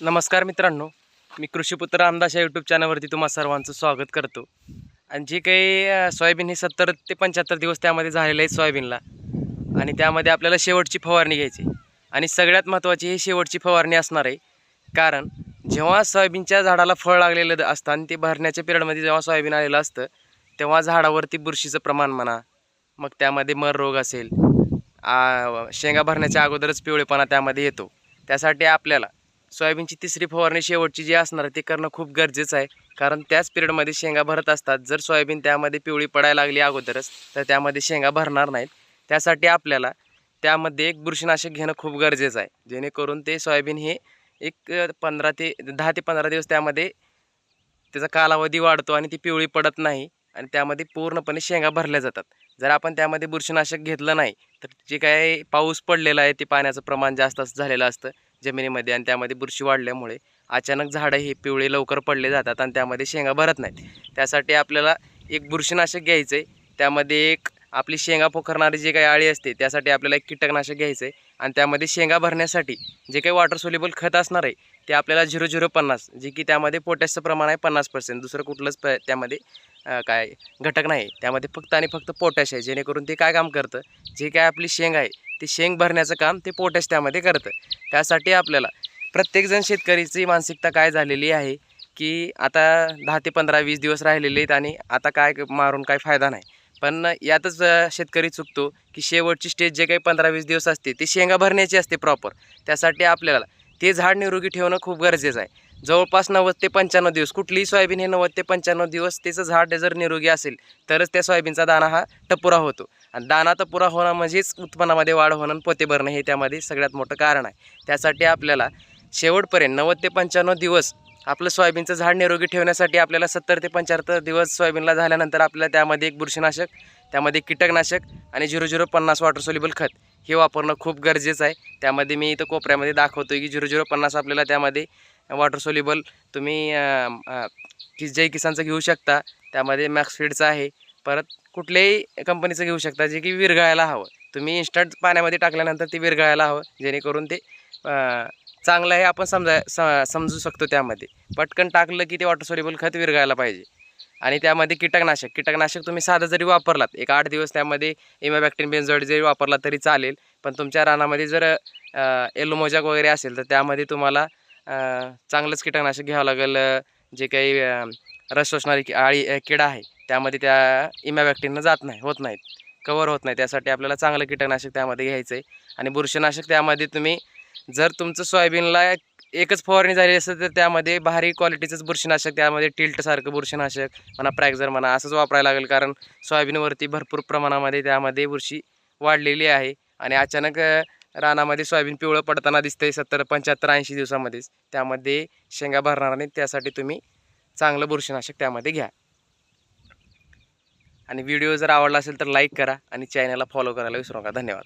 नमस्कार मित्रांनो मी कृषीपुत्र रामदास या यूट्यूब चॅनलवरती तुम्हा सर्वांचं स्वागत करतो. आणि जे काही सोयाबीन हे सत्तर ते पंच्याहत्तर दिवस त्यामध्ये झालेलं आहे सोयाबीनला. आणि त्यामध्ये आपल्याला शेवटची फवारणी घ्यायची आणि सगळ्यात महत्त्वाची ही शेवटची फवारणी असणार आहे. कारण जेव्हा सोयाबीनच्या झाडाला फळ लागलेलं असतं आणि ते भरण्याच्या पिरियडमध्ये जेव्हा सोयाबीन आलेलं असतं तेव्हा झाडावरती बुरशीचं प्रमाण म्हणा मग त्यामध्ये मर रोग असेल शेंगा भरण्याच्या अगोदरच पिवळेपणा त्यामध्ये येतो. त्यासाठी आपल्याला सोयाबीनची तिसरी फवारणी शेवटची जी असणार ते करणं खूप गरजेचं आहे. कारण त्याच पिरियडमध्ये शेंगा भरत असतात. जर सोयाबीन त्यामध्ये पिवळी पडायला लागली अगोदरच तर त्यामध्ये शेंगा भरणार नाहीत. त्यासाठी आपल्याला त्यामध्ये एक बुरशीनाशक घेणं खूप गरजेचं आहे. जेणेकरून ते सोयाबीन हे एक पंधरा ते दहा ते पंधरा दिवस त्यामध्ये त्याचा कालावधी वाढतो आणि ती पिवळी पडत नाही आणि त्यामध्ये पूर्णपणे शेंगा भरल्या जातात. जर आपण त्यामध्ये बुरशीनाशक घेतलं नाही तर जे काय पाऊस पडलेला आहे ते पाण्याचं प्रमाण जास्त असं झालेलं असतं. जमिनीमध्ये आणि त्यामध्ये बुरशी वाढल्यामुळे अचानक झाडं हे पिवळे लवकर पडले जातात आणि त्यामध्ये शेंगा भरत नाहीत. त्यासाठी आपल्याला एक बुरशीनाशक घ्यायचं आहे त्यामध्ये एक आपली शेंगा पोखरणारी जी काही आळी असते त्यासाठी आपल्याला एक कीटकनाशक घ्यायचं आहे आणि त्यामध्ये शेंगा भरण्यासाठी जे काही वॉटर सोल्युबल खत असणार आहे ते आपल्याला झिरो झिरो पन्नास जे की त्यामध्ये पोटॅशचं प्रमाण आहे पन्नास पर्सेंट दुसरं कुठलंच प त्यामध्ये काय घटक नाही. त्यामध्ये फक्त आणि फक्त पोटॅश आहे. जेणेकरून ते काय काम करतं? जे काय आपली शेंग आहे ते शेंग भरण्याचं काम ते पोटॅश त्यामध्ये करतं. त्यासाठी आपल्याला प्रत्येकजण शेतकरीची मानसिकता काय झालेली आहे की आता दहा ते पंधरा वीस दिवस राहिलेले आहेत आणि आता काय मारून काय फायदा नाही. पण यातच शेतकरी चुकतो की शेवटची स्टेज जे काही पंधरा वीस दिवस असते ती शेंगा भरण्याची असते प्रॉपर त्यासाठी आपल्याला ते झाड निरोगी ठेवणं खूप गरजेचं आहे. जवळपास नव्वद ते पंच्याण्णव दिवस कुठलीही सोयाबीन हे नव्वद ते पंच्याण्णव दिवस त्याचं झाड जर निरोगी असेल तरच त्या सोयाबीनचा दाणा हा टपुरा होतो. आणि दाना तर पुरा होणं म्हणजेच उत्पन्नामध्ये वाढ होणं पोते भरणं हे त्यामध्ये सगळ्यात मोठं कारण आहे. त्यासाठी आपल्याला शेवटपर्यंत नव्वद ते पंच्याण्णव दिवस आपलं सोयाबीनचं झाड निरोगी ठेवण्यासाठी आपल्याला सत्तर ते पंच्याहत्तर दिवस सोयाबीनला झाल्यानंतर आपल्याला त्यामध्ये एक बुरशीनाशक त्यामध्ये कीटकनाशक आणि झिरो झिरो पन्नास वॉटर सोल्युबल खत हे वापरणं खूप गरजेचं आहे. त्यामध्ये मी इथं कोपऱ्यामध्ये दाखवतो की झिरो झिरो पन्नास आपल्याला त्यामध्ये वॉटर सोल्युबल तुम्ही अं, जय किसानचं घेऊ शकता. त्यामध्ये मॅक्सफीडचं आहे. परत कुठल्याही कंपनीचं घेऊ शकता जे की विरघळायला हवं. तुम्ही इन्स्टंट पाण्यामध्ये टाकल्यानंतर ते विरघळायला हवं जेणेकरून ते चांगलं आहे आपण समजा स समजू शकतो त्यामध्ये. पटकन टाकलं की ते वॉटर सोल्युबल खत विरघळायला पाहिजे. आणि त्यामध्ये कीटकनाशक कीटकनाशक तुम्ही साधं जरी वापरलात एक आठ दिवस त्यामध्ये इमॅबॅक्टिन बेन्झॉइड जरी वापरला तरी चालेल पण तुमच्या रानामध्ये जर एलोमोजॅक वगैरे असेल तर त्यामध्ये तुम्हाला चांगलंच कीटकनाशक घ्यावं लागेल. जे काही रस शोषणारी अळी आळी किडा आहे त्यामध्ये त्या इमॅबॅक्टिननं जात नाही होत नाहीत. कवर होत नाही. त्यासाठी आपल्याला चांगलं कीटकनाशक त्यामध्ये घ्यायचं आहे आणि बुरशीनाशक त्यामध्ये तुम्ही जर तुमचं सोयाबीनला एकच फवारणी झाली असेल तर त्यामध्ये भारी क्वालिटीचंच बुरशीनाशक त्यामध्ये टिल्टसारखं बुरशीनाशक म्हणा प्रॅक्झर म्हणा असंच वापरायला लागेल. कारण सोयाबीनवरती भरपूर प्रमाणामध्ये त्यामध्ये बुरशी वाढलेली आहे. आणि अचानक रानामध्ये सोयाबीन पिवळं पडताना दिसतंय सत्तर पंच्याहत्तर ऐंशी दिवसामध्येच. त्यामध्ये शेंगा भरणार नाही त्यासाठी तुम्ही चांगलं बुरशीनाशक त्यामध्ये घ्या. आणि व्हिडिओ जर आवडला असेल तर लाईक करा आणि चॅनलला फॉलो करायला विसरू नका. धन्यवाद.